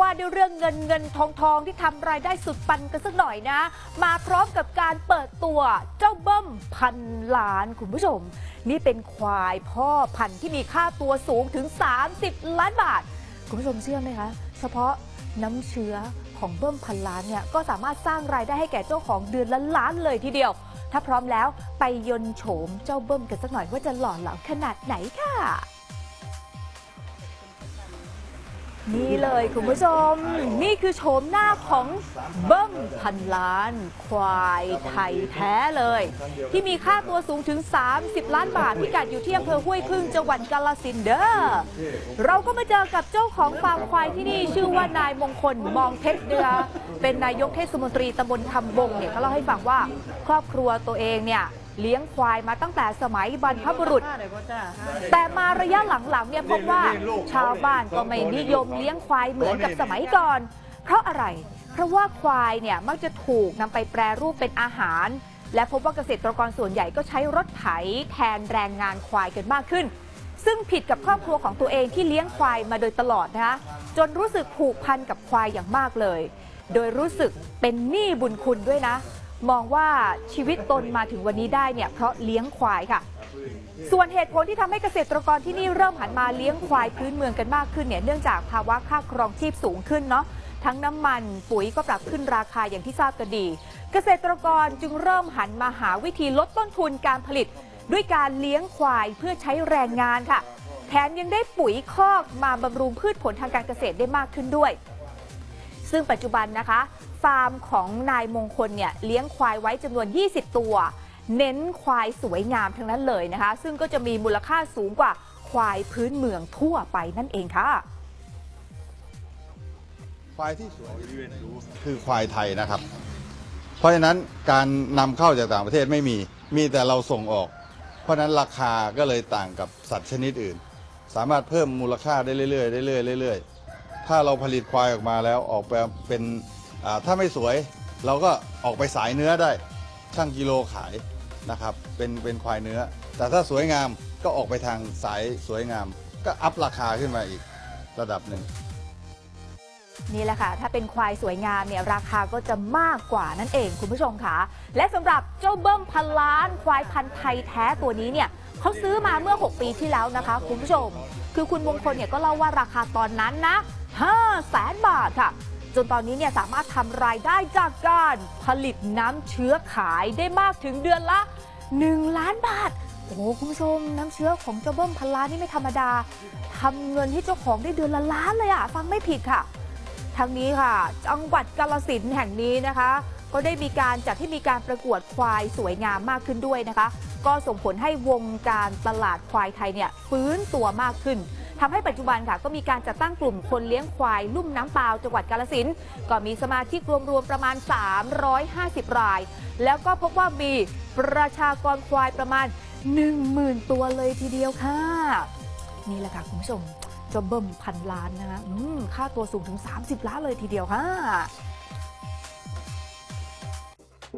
ว่าด้วยเรื่องเงินเงินทองทองที่ทำรายได้สุดปันกันสักหน่อยนะ มาพร้อมกับการเปิดตัวเจ้าเบิ้มพันล้านคุณผู้ชม นี่เป็นควายพ่อพันธุ์ที่มีค่าตัวสูงถึง 30 ล้านบาท คุณผู้ชมเชื่อไหมคะ เฉพาะน้ำเชื้อของเบิ้มพันล้านเนี่ยก็สามารถสร้างรายได้ให้แก่เจ้าของเดือนละล้านเลยทีเดียว ถ้าพร้อมแล้วไปยนโฉมเจ้าเบิ้มกันสักหน่อยว่าจะหล่อเหลาขนาดไหนค่ะ นี่เลยคุณผู้ชม นี่คือโฉมหน้าของเบิ้มพันล้าน ควายไทยแท้เลย ที่มีค่าตัวสูงถึง 30 ล้านบาทพิกัดอยู่ที่อำเภอห้วยพึ่งจังหวัดกาลสินเด้อเราก็มาเจอกับเจ้าของฟาร์มควายที่นี่ ชื่อว่านายมงคลมองเพชรเดือ เป็นนายกเทศมนตรีตำบลคำบงเนี่ยเขาเล่าให้ฟังว่าครอบครัวตัวเองเนี่ย เลี้ยงควายมาตั้งแต่สมัยบรรพบุรุษ แต่มาระยะหลังๆเนี่ยพบว่าชาวบ้านก็ไม่นิยมเลี้ยงควายเหมือนกับสมัยก่อน เพราะอะไร เพราะว่าควายเนี่ยมักจะถูกนำไปแปรรูปเป็นอาหาร และพบว่าเกษตรกรส่วนใหญ่ก็ใช้รถไถแทนแรงงานควายกันมากขึ้น ซึ่งผิดกับครอบครัวของตัวเองที่เลี้ยงควายมาโดยตลอดนะคะจนรู้สึกผูกพันกับควายอย่างมากเลย โดยรู้สึกเป็นหนี้บุญคุณด้วยนะ มองว่าชีวิตตนมาถึงวันนี้ได้เนี่ยเพราะเลี้ยงควายค่ะ ส่วนเหตุผลที่ทำให้เกษตรกรที่นี่เริ่มหันมาเลี้ยงควายพื้นเมืองกันมากขึ้นเนี่ยเนื่องจากภาวะค่าครองชีพสูงขึ้นเนาะทั้งน้ำมันปุ๋ยก็ปรับขึ้นราคาอย่างที่ทราบกันดี เกษตรกรจึงเริ่มหันมาหาวิธีลดต้นทุนการผลิต ด้วยการเลี้ยงควายเพื่อใช้แรงงานค่ะ แถมยังได้ปุ๋ยคอกมาบำรุงพืชผลทางการเกษตรได้มากขึ้นด้วย ซึ่งปัจจุบันนะคะ ฟาร์มของนายมงคลเนี่ยเลี้ยงควายไว้จำนวน 20 ตัว เน้นควายสวยงามทั้งนั้นเลยนะคะ ซึ่งก็จะมีมูลค่าสูงกว่าควายพื้นเมืองทั่วไปนั่นเองค่ะ ควายที่สวยคือควายไทยนะครับ เพราะฉะนั้นการนำเข้าจากต่างประเทศไม่มี มีแต่เราส่งออก เพราะฉะนั้นราคาก็เลยต่างกับสัตว์ชนิดอื่น สามารถเพิ่มมูลค่าได้เรื่อยๆเรื่อยๆเรื่อยๆ ถ้าเราผลิตควายออกมาแล้วออกไปเป็นถ้าไม่สวย เราก็ออกไปสายเนื้อได้ช่างกิโลขายนะครับเป็นเป็นควายเนื้อ แต่ถ้าสวยงามก็ออกไปทางสายสวยงาม ก็อัพราคาขึ้นมาอีกระดับหนึ่งนี่แหละค่ะ ถ้าเป็นควายสวยงามเนี่ยราคาก็จะมากกว่านั่นเองคุณผู้ชมค่ะ และสำหรับเจ้าเบิ้มพันล้าน ควายพันธุ์ไทยแท้ตัวนี้เนี่ยเขาซื้อมาเมื่อ 6 ปีที่แล้วนะคะ คุณผู้ชม คือคุณมงคลเนี่ยก็เล่าว่าราคาตอนนั้นนะ 5แสนบาทค่ะ จนตอนนี้เนี่ยสามารถทำรายได้จากการผลิตน้ำเชื้อขายได้มากถึงเดือนละ 1 ล้านบาท โอ้โหคุณผู้ชมน้ำเชื้อของเจ้าเบิ้มพันล้านนี่ไม่ธรรมดาทำเงินให้เจ้าของได้เดือนละล้านเลยอะฟังไม่ผิดค่ะทั้งนี้ค่ะ จังหวัดกาลสินแห่งนี้นะคะ ก็ได้มีการจัดให้มีการประกวดควายสวยงามมากขึ้นด้วยนะคะ ก็ส่งผลให้วงการตลาดควายไทยเนี่ยฟื้นตัวมากขึ้น ทำให้ปัจจุบันค่ะก็มีการจัดตั้งกลุ่มคนเลี้ยงควายลุ่มน้ำเปล่าจังหวัดกาลสินก็มีสมาชิกรวมๆประมาณ 350 ราย แล้วก็พบว่ามีประชากรควายประมาณ 10,000 ตัวเลยทีเดียวค่ะ นี่แหละค่ะคุณผู้ชมจะเบิ่มพันล้านนะคะค่าตัวสูงถึง 30 ล้านเลยทีเดียวค่ะ